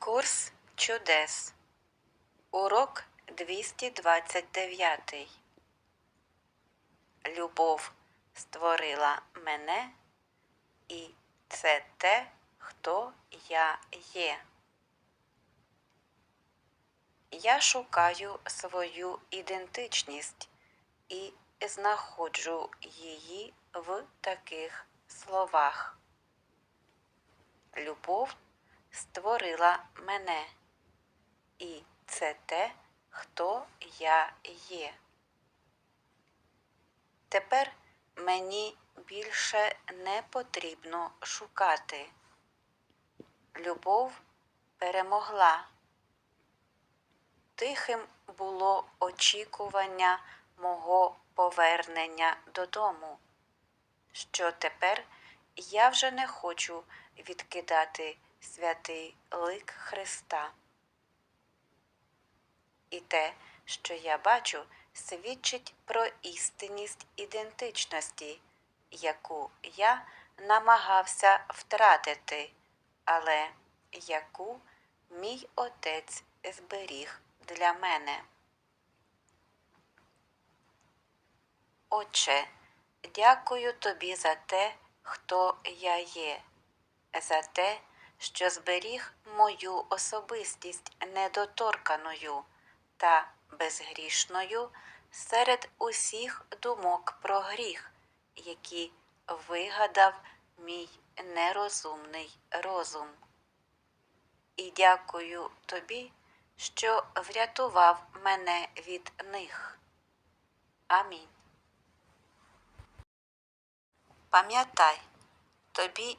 Курс чудес. Урок 229. Любов створила мене, і це те, хто я є. Я шукаю свою ідентичність і знаходжу її в таких словах. Любов створила мене, і це те, хто я є. Тепер мені більше не потрібно шукати. Любов перемогла. Тихим було очікування мого повернення додому, що тепер я вже не хочу відкидати святий лик Христа. І те, що я бачу, свідчить про істинність ідентичності, яку я намагався втратити, але яку мій отець зберіг для мене. Отче, дякую тобі за те, хто я є, за те, що зберіг мою особистість недоторканою та безгрішною серед усіх думок про гріх, які вигадав мій нерозумний розум. І дякую тобі, що врятував мене від них. Амінь. Пам'ятай, тобі